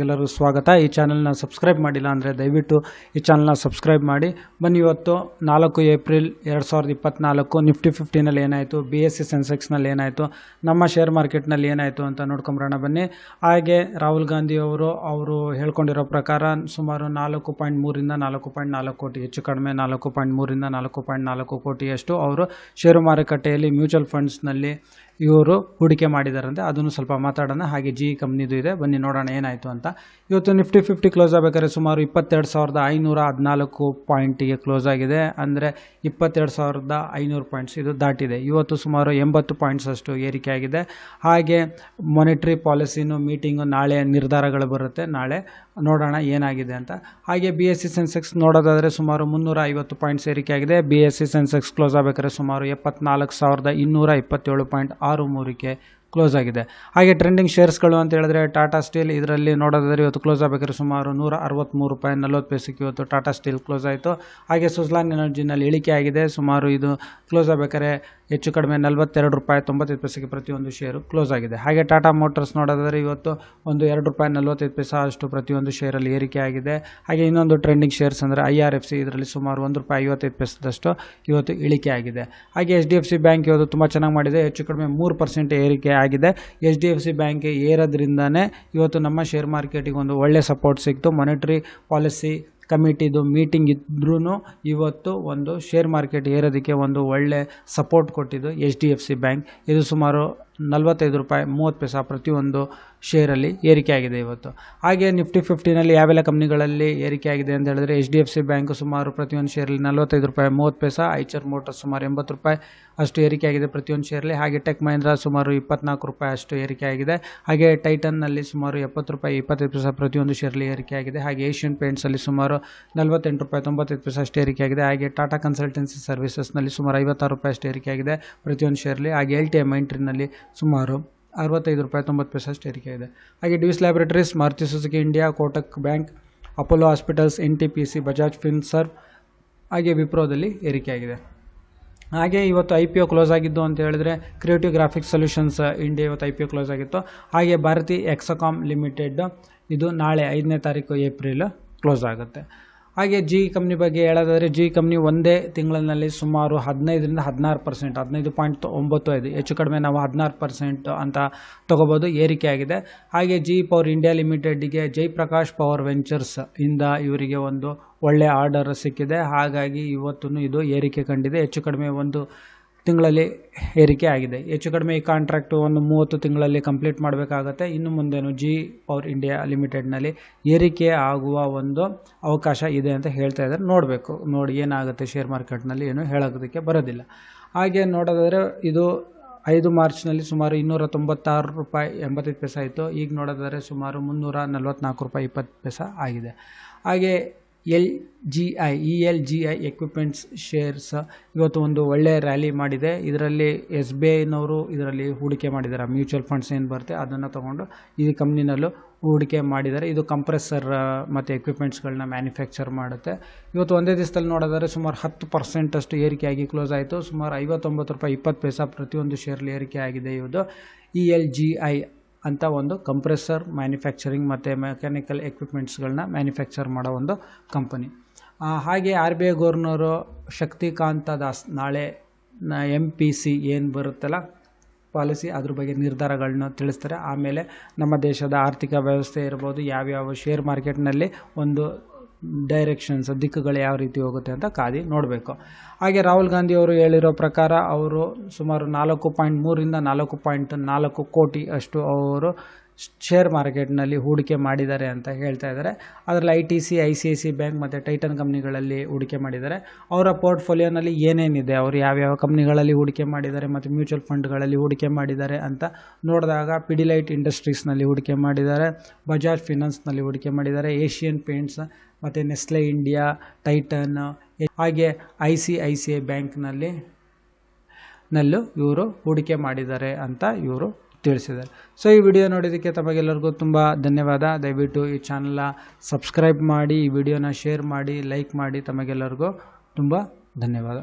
ಎಲ್ಲರಿಗೂ ಸ್ವಾಗತ. ಈ ಚಾನಲ್ನ ಸಬ್ಸ್ಕ್ರೈಬ್ ಮಾಡಿಲ್ಲ ಅಂದರೆ ದಯವಿಟ್ಟು ಈ ಚಾನಲ್ನ ಸಬ್ಸ್ಕ್ರೈಬ್ ಮಾಡಿ. ಬನ್ನಿ ಇವತ್ತು ನಾಲ್ಕು ಏಪ್ರಿಲ್ ಎರಡು ಸಾವಿರದ ಇಪ್ಪತ್ನಾಲ್ಕು ನಿಫ್ಟಿ ಫಿಫ್ಟಿನಲ್ಲಿ ಏನಾಯಿತು ಬಿ ಎಸ್ ಸಿ ಸೆನ್ಸೆಕ್ಸ್ನಲ್ಲಿ ಏನಾಯಿತು, ನಮ್ಮ ಶೇರ್ ಮಾರ್ಕೆಟ್ನಲ್ಲಿ ಏನಾಯಿತು ಅಂತ ನೋಡ್ಕೊಂಬರೋಣ ಬನ್ನಿ. ಹಾಗೆ ರಾಹುಲ್ ಗಾಂಧಿ ಅವರು ಅವರು ಹೇಳ್ಕೊಂಡಿರೋ ಪ್ರಕಾರ ಸುಮಾರು ನಾಲ್ಕು ಪಾಯಿಂಟ್ ಮೂರಿಂದ ನಾಲ್ಕು ಪಾಯಿಂಟ್ ನಾಲ್ಕು ಕೋಟಿ, ಹೆಚ್ಚು ಕಡಿಮೆ ನಾಲ್ಕು ಪಾಯಿಂಟ್ ಮೂರಿಂದ ನಾಲ್ಕು ಪಾಯಿಂಟ್ ನಾಲ್ಕು ಕೋಟಿಯಷ್ಟು ಅವರು ಷೇರು ಮಾರುಕಟ್ಟೆಯಲ್ಲಿ ಮ್ಯೂಚುವಲ್ ಫಂಡ್ಸ್ನಲ್ಲಿ ಇವರು ಹೂಡಿಕೆ ಮಾಡಿದಾರಂತೆ ಅದನ್ನು ಸ್ವಲ್ಪ ಮಾತಾಡೋಣ. ಹಾಗೆ ಜಿ ಕಂಪ್ನಿದು ಇದೆ. ಬನ್ನಿ ನೋಡೋಣ ಏನಾಯಿತು ಅಂತ. ಇವತ್ತು ನಿಫ್ಟಿ ಫಿಫ್ಟಿ ಕ್ಲೋಸ್ ಆಗಬೇಕಾದ್ರೆ ಸುಮಾರು ಇಪ್ಪತ್ತೆರಡು ಸಾವಿರದ ಐನೂರ ಹದಿನಾಲ್ಕು ಪಾಯಿಂಟಿಗೆ ಕ್ಲೋಸ್ ಆಗಿದೆ. ಅಂದರೆ ಇಪ್ಪತ್ತೆರಡು ಸಾವಿರದ ಐನೂರು ಪಾಯಿಂಟ್ಸ್ ಇದು ದಾಟಿದೆ. ಇವತ್ತು ಸುಮಾರು ಎಂಬತ್ತು ಪಾಯಿಂಟ್ಸ್ ಅಷ್ಟು ಏರಿಕೆ ಆಗಿದೆ. ಹಾಗೆ ಮಾನಿಟ್ರಿ ಪಾಲಿಸಿನೂ ಮೀಟಿಂಗು ನಾಳೆ ನಿರ್ಧಾರಗಳು ಬರುತ್ತೆ. ನಾಳೆ ನೋಡೋಣ ಏನಾಗಿದೆ ಅಂತ. ಹಾಗೆ ಬಿ ಎಸ್ ಸಿ ಸೆನ್ಸೆಕ್ಸ್ ನೋಡೋದಾದರೆ ಸುಮಾರು ಮುನ್ನೂರ ಐವತ್ತು ಪಾಯಿಂಟ್ಸ್ ಏರಿಕೆ ಆಗಿದೆ. B S E sensex close ಆಗಬೇಕಾದ್ರೆ ಸುಮಾರು ಎಪ್ಪತ್ನಾಲ್ಕು ಸಾವಿರದ ಇನ್ನೂರ ಇಪ್ಪತ್ತೇಳು ಪಾಯಿಂಟ್ ಆರು ಮೂರಕ್ಕೆ ಕ್ಲೋಸ್ ಆಗಿದೆ. ಹಾಗೆ ಟ್ರೆಂಡಿಂಗ್ ಶೇರ್ಸ್ಗಳು ಅಂತ ಹೇಳಿದ್ರೆ ಟಾಟಾ ಸ್ಟೀಲ್ ಇದರಲ್ಲಿ ನೋಡೋದಾದರೆ ಇವತ್ತು ಕ್ಲೋಸ್ ಆಗಬೇಕಾದ್ರೆ ಸುಮಾರು ನೂರ ಅರವತ್ತ್ಮೂರು ರೂಪಾಯಿ ನಲ್ವತ್ತು ಪೈಸೆಗೆ ಇವತ್ತು ಟಾಟಾ ಸ್ಟೀಲ್ ಕ್ಲೋಸ್ ಆಯಿತು. ಹಾಗೆ ಸುಜ್ಲಾನ್ ಎನರ್ಜಿನಲ್ಲಿ ಇಳಿಕೆ ಆಗಿದೆ. ಸುಮಾರು ಇದು ಕ್ಲೋಸ್ ಆಗಬೇಕಾದ್ರೆ ಹೆಚ್ಚು ಕಡಿಮೆ ನಲವತ್ತೆರಡು ರೂಪಾಯಿ ತೊಂಬತ್ತೈದು ಪೈಸೆಗೆ ಪ್ರತಿಯೊಂದು ಶೇರು ಕ್ಲೋಸ್ ಆಗಿದೆ. ಹಾಗೆ ಟಾಟಾ ಮೋಟರ್ಸ್ ನೋಡೋದಾದರೆ ಇವತ್ತು ಒಂದು ಎರಡು ರೂಪಾಯಿ ನಲವತ್ತೈದು ಪೈಸೆ ಅಷ್ಟು ಪ್ರತಿಯೊಂದು ಶೇರಲ್ಲಿ ಏರಿಕೆ ಆಗಿದೆ. ಹಾಗೆ ಇನ್ನೊಂದು ಟ್ರೆಂಡಿಂಗ್ ಶೇರ್ಸ್ ಅಂದರೆ ಐ ಆರ್ ಎಫ್ ಸಿ ಇದರಲ್ಲಿ ಸುಮಾರು ಒಂದು ರೂಪಾಯಿ ಐವತ್ತೈದು ಪೈಸದಷ್ಟು ಇವತ್ತು ಇಳಿಕೆ ಆಗಿದೆ. ಹಾಗೆ H D F C bank ಇವತ್ತು ತುಂಬ ಚೆನ್ನಾಗಿ ಮಾಡಿದೆ. ಹೆಚ್ಚು ಕಡಿಮೆ ಮೂರು ಪರ್ಸೆಂಟ್ ಏರಿಕೆ ಆಗಿದೆ. H D F C bank ಏರೋದ್ರಿಂದನೇ ಇವತ್ತು ನಮ್ಮ ಶೇರ್ ಮಾರ್ಕೆಟಿಗೆ ಒಂದು ಒಳ್ಳೆ ಸಪೋರ್ಟ್ ಸಿಕ್ತು ಮಾನಿಟ್ರಿ ಪಾಲಿಸಿ ಕಮಿಟಿದು ಮೀಟಿಂಗ್ ಇದ್ರೂ ಇವತ್ತು ಒಂದು ಶೇರ್ ಮಾರ್ಕೆಟ್ ಏರೋದಕ್ಕೆ ಒಂದು ಒಳ್ಳೆ ಸಪೋರ್ಟ್ ಕೊಟ್ಟಿದ್ದು H D F C bank ಇದು ಸುಮಾರು ನಲವತ್ತೈದು ರೂಪಾಯಿ ಮೂವತ್ತು ಪೈಸಾ ಪ್ರತಿಯೊಂದು ಶೇರಲ್ಲಿ ಏರಿಕೆಯಾಗಿದೆ ಇವತ್ತು. ಹಾಗೆ ನಿಫ್ಟಿ ಫಿಫ್ಟಿನಲ್ಲಿ ಯಾವೆಲ್ಲ ಕಂಪ್ನಿಗಳಲ್ಲಿ ಏರಿಕೆಯಾಗಿದೆ ಅಂತ ಹೇಳಿದ್ರೆ H D F C bank ಸುಮಾರು ಪ್ರತಿಯೊಂದು ಶೇರಲ್ಲಿ ನಲವತ್ತೈದು ರೂಪಾಯಿ ಮೂವತ್ತು ಪೈಸಾ, ಐಚರ್ ಮೋಟರ್ಸ್ ಸುಮಾರು ಎಂಬತ್ತು ರೂಪಾಯಿ ಅಷ್ಟು ಏರಿಕೆ ಆಗಿದೆ ಪ್ರತಿಯೊಂದು ಶೇರಲ್ಲಿ. ಹಾಗೆ ಟೆಕ್ ಮಹೇಂದ್ರ ಸುಮಾರು ಇಪ್ಪತ್ನಾಲ್ಕು ರೂಪಾಯಿ ಅಷ್ಟು ಏರಿಕೆಯಾಗಿದೆ. ಹಾಗೆ ಟೈಟನ್ನಲ್ಲಿ ಸುಮಾರು ಎಪ್ಪತ್ತು ರೂಪಾಯಿ, ಇಪ್ಪತ್ತೈದು ಪೈಸ ಪ್ರತಿಯೊಂದು ಶೇರಲ್ಲಿ ಏರಿಕೆಯಾಗಿದೆ. ಹಾಗೆ ಏಷ್ಯನ್ ಪೇಂಟ್ಸಲ್ಲಿ ಸುಮಾರು ನಲವತ್ತೆಂಟು ರೂಪಾಯಿ, ತೊಂಬತ್ತೈದು ಪೈಸಾ ಅಷ್ಟು ಏರಿಕೆ ಆಗಿದೆ ಹಾಗೆ ಟಾಟಾ ಕನ್ಸಲ್ಟೆನ್ಸಿ ಸರ್ವಿಸಸ್ನಲ್ಲಿ ಸುಮಾರು ಐವತ್ತಾರು ರೂಪಾಯಿ ಅಷ್ಟು ಏರಿಕೆ ಆಗಿದೆ ಪ್ರತಿಯೊಂದು ಶೇರಲ್ಲಿ. ಹಾಗೆ ಎಲ್ ಟಿ ಎಂ ಮೈಂಟ್ರಿನಲ್ಲಿ ಸುಮಾರು ಅರವತ್ತೈದು ರೂಪಾಯಿ, ತೊಂಬತ್ತು ಪೈಸೆ ಅಷ್ಟು ಏರಿಕೆ ಇದೆ. ಹಾಗೆ dues laboratories Maruti Suzuki India, Kotak bank, Apollo hospitals, N T P C, Bajaj Finserv ಹಾಗೆ ವಿಪ್ರೋದಲ್ಲಿ ಏರಿಕೆ ಆಗಿದೆ ಹಾಗೆ ಇವತ್ತು ಐ ಪಿ ಒ ಕ್ಲೋಸ್ ಆಗಿದ್ದು ಅಂತ ಹೇಳಿದ್ರೆ ಕ್ರಿಯೇಟಿವ್ ಗ್ರಾಫಿಕ್ಸ್ ಸೊಲ್ಯೂಷನ್ಸ್ ಇಂಡಿಯಾ ಇವತ್ತು ಐ ಪಿ ಒ ಕ್ಲೋಸ್ ಆಗಿತ್ತು. ಹಾಗೆ ಭಾರತಿ ಎಕ್ಸಕಾಮ್ ಲಿಮಿಟೆಡ್ ಇದು ನಾಳೆ ಐದನೇ ತಾರೀಕು ಏಪ್ರಿಲ್ ಕ್ಲೋಸ್ ಆಗುತ್ತೆ. ಹಾಗೆ ಜಿ ಕಂಪ್ನಿ ಬಗ್ಗೆ ಹೇಳೋದಾದರೆ ಜಿ ಕಂಪ್ನಿ ಒಂದೇ ತಿಂಗಳಲ್ಲಿ ಸುಮಾರು ಹದಿನೈದರಿಂದ ಹದಿನಾರು ಪರ್ಸೆಂಟ್ ಹದಿನೈದು ಪಾಯಿಂಟ್ ಒಂಬತ್ತು ಐದು. ಹೆಚ್ಚು ಕಡಿಮೆ ನಾವು ಹದಿನಾರು ಪರ್ಸೆಂಟ್ ಅಂತ ತೊಗೋಬೋದು ಏರಿಕೆ ಆಗಿದೆ ಹಾಗೆ ಜಿ ಪವರ್ ಇಂಡಿಯಾ ಲಿಮಿಟೆಡ್ಗೆ ಜೈಪ್ರಕಾಶ್ ಪವರ್ ವೆಂಚರ್ಸ್ ಇಂದ ಇವರಿಗೆ ಒಂದು ಒಳ್ಳೆಯ ಆರ್ಡರ್ ಸಿಕ್ಕಿದೆ. ಹಾಗಾಗಿ ಇವತ್ತು ಇದು ಏರಿಕೆ ಕಂಡಿದೆ. ಹೆಚ್ಚು ಕಡಿಮೆ ಒಂದು ತಿಂಗಳಲ್ಲಿ ಏರಿಕೆ ಆಗಿದೆ. ಹೆಚ್ಚು ಕಡಿಮೆ ಈ ಕಾಂಟ್ರಾಕ್ಟು ಒಂದು ಮೂವತ್ತು ತಿಂಗಳಲ್ಲಿ ಕಂಪ್ಲೀಟ್ ಮಾಡಬೇಕಾಗತ್ತೆ. ಇನ್ನು ಮುಂದೇನು ಜಿ ಪವರ್ ಇಂಡಿಯಾ ಲಿಮಿಟೆಡ್ನಲ್ಲಿ ಏರಿಕೆ ಆಗುವ ಒಂದು ಅವಕಾಶ ಇದೆ ಅಂತ ಹೇಳ್ತಾ ಇದ್ದಾರೆ. ನೋಡಬೇಕು. ನೋಡಿ ಏನಾಗುತ್ತೆ ಶೇರ್ ಮಾರ್ಕೆಟ್ನಲ್ಲಿ ಏನು ಹೇಳೋದಕ್ಕೆ ಬರೋದಿಲ್ಲ. ಹಾಗೆ ನೋಡೋದಾದರೆ ಇದು ಐದು ಮಾರ್ಚ್ನಲ್ಲಿ ಸುಮಾರು ಇನ್ನೂರ ತೊಂಬತ್ತಾರು ರೂಪಾಯಿ ಎಂಬತ್ತೈದು ಪೈಸೆ ಆಯಿತು. ಈಗ ನೋಡೋದಾದರೆ ಸುಮಾರು ಮುನ್ನೂರ ನಲ್ವತ್ನಾಲ್ಕು ರೂಪಾಯಿ ಇಪ್ಪತ್ತು ಪೈಸೆ ಆಗಿದೆ. ಹಾಗೆ L G I, E L G I equipments shares ಇವತ್ತು ಒಂದು ಒಳ್ಳೆಯ ರ್ಯಾಲಿ ಮಾಡಿದೆ. ಇದರಲ್ಲಿ ಎಸ್ ಬಿ ಐನವರು ಇದರಲ್ಲಿ ಹೂಡಿಕೆ ಮಾಡಿದ್ದಾರೆ. ಮ್ಯೂಚುವಲ್ ಫಂಡ್ಸ್ ಏನು ಬರುತ್ತೆ ಅದನ್ನು ತೊಗೊಂಡು ಈ ಕಂಪ್ನಿನಲ್ಲೂ ಹೂಡಿಕೆ ಮಾಡಿದ್ದಾರೆ. ಇದು ಕಂಪ್ರೆಸರ್ ಮತ್ತು ಎಕ್ವಿಪ್ಮೆಂಟ್ಸ್ಗಳನ್ನ ಮ್ಯಾನುಫ್ಯಾಕ್ಚರ್ ಮಾಡುತ್ತೆ. ಇವತ್ತು ಒಂದೇ ದಿವಸದಲ್ಲಿ ನೋಡೋದಾದ್ರೆ ಸುಮಾರು ಹತ್ತು ಪರ್ಸೆಂಟಷ್ಟು ಏರಿಕೆಯಾಗಿ ಕ್ಲೋಸ್ ಆಯಿತು. ಸುಮಾರು ಐವತ್ತೊಂಬತ್ತು ರೂಪಾಯಿ ಇಪ್ಪತ್ತು ಪೈಸಾ ಪ್ರತಿಯೊಂದು ಶೇರ್ಲಿ ಏರಿಕೆ ಆಗಿದೆ ಇವತ್ತು. ಇ ಎಲ್ ಜಿ ಐ ಅಂತ ಒಂದು ಕಂಪ್ರೆಸರ್ ಮ್ಯಾನುಫ್ಯಾಕ್ಚರಿಂಗ್ ಮತ್ತು ಮೆಕ್ಯಾನಿಕಲ್ ಎಕ್ವಿಪ್ಮೆಂಟ್ಸ್ಗಳನ್ನ ಮ್ಯಾನುಫ್ಯಾಕ್ಚರ್ ಮಾಡೋ ಒಂದು ಕಂಪನಿ ಹಾಗೆ R B I governor Shaktikanta Das ನಾಳೆ ಎಂ ಪಿ ಸಿ ಏನು ಬರುತ್ತಲ್ಲ, ಪಾಲಿಸಿ ಅದ್ರ ಬಗ್ಗೆ ನಿರ್ಧಾರಗಳನ್ನ ತಿಳಿಸ್ತಾರೆ. ಆಮೇಲೆ ನಮ್ಮ ದೇಶದ ಆರ್ಥಿಕ ವ್ಯವಸ್ಥೆ ಇರ್ಬೋದು, ಯಾವ್ಯಾವ ಶೇರ್ ಮಾರ್ಕೆಟ್ನಲ್ಲಿ ಒಂದು ಡೈರೆಕ್ಷನ್ಸ್ ದಿಕ್ಕುಗಳು ಯಾವ ರೀತಿ ಹೋಗುತ್ತೆ ಅಂತ ಕಾದಿ ನೋಡಬೇಕು. ಹಾಗೆ ರಾಹುಲ್ ಗಾಂಧಿ ಅವರು ಹೇಳಿರೋ ಪ್ರಕಾರ ಅವರು ಸುಮಾರು ನಾಲ್ಕು ಪಾಯಿಂಟ್ ಮೂರರಿಂದ ನಾಲ್ಕು ಪಾಯಿಂಟ್ ನಾಲ್ಕು ಕೋಟಿ ಅಷ್ಟು ಅವರು ಶೇರ್ ಮಾರ್ಕೆಟ್ನಲ್ಲಿ ಹೂಡಿಕೆ ಮಾಡಿದ್ದಾರೆ ಅಂತ ಹೇಳ್ತಾ ಇದ್ದಾರೆ. ಅದರಲ್ಲಿ I T C, I C I C bank ಮತ್ತು ಟೈಟನ್ ಕಂಪ್ನಿಗಳಲ್ಲಿ ಹೂಡಿಕೆ ಮಾಡಿದ್ದಾರೆ. ಅವರ ಪೋರ್ಟ್ಫೋಲಿಯೋನಲ್ಲಿ ಏನೇನಿದೆ? ಅವರು ಯಾವ್ಯಾವ ಕಂಪ್ನಿಗಳಲ್ಲಿ ಹೂಡಿಕೆ ಮಾಡಿದ್ದಾರೆ ಮತ್ತು ಮ್ಯೂಚುವಲ್ ಫಂಡ್ಗಳಲ್ಲಿ ಹೂಡಿಕೆ ಮಾಡಿದ್ದಾರೆ ಅಂತ ನೋಡಿದಾಗ ಪಿಡಿಲೈಟ್ ಇಂಡಸ್ಟ್ರೀಸ್ನಲ್ಲಿ ಹೂಡಿಕೆ ಮಾಡಿದ್ದಾರೆ, ಬಜಾಜ್ ಫಿನಾನ್ಸ್ನಲ್ಲಿ ಹೂಡಿಕೆ ಮಾಡಿದ್ದಾರೆ, ಏಷ್ಯನ್ ಪೇಂಟ್ಸ್ ಮತ್ತು ನೆಸ್ಲೆ ಇಂಡಿಯಾ, ಟೈಟನ್, ಹಾಗೆ I C I C I ಬ್ಯಾಂಕ್ನಲ್ಲಿ ನಲ್ಲೂ ಇವರು ಹೂಡಿಕೆ ಮಾಡಿದ್ದಾರೆ ಅಂತ ಇವರು ತಿಳಿಸಿದ್ದಾರೆ. ಸೊ ಈ ವಿಡಿಯೋ ನೋಡಿದ್ದಕ್ಕೆ ತಮಗೆಲ್ಲರಿಗೂ ತುಂಬ ಧನ್ಯವಾದ. ದಯವಿಟ್ಟು ಈ ಚಾನಲ್ನ ಸಬ್ಸ್ಕ್ರೈಬ್ ಮಾಡಿ, ಈ ವಿಡಿಯೋನ ಶೇರ್ ಮಾಡಿ ಲೈಕ್ ಮಾಡಿ ತಮಗೆಲ್ಲರಿಗೂ ತುಂಬ ಧನ್ಯವಾದ.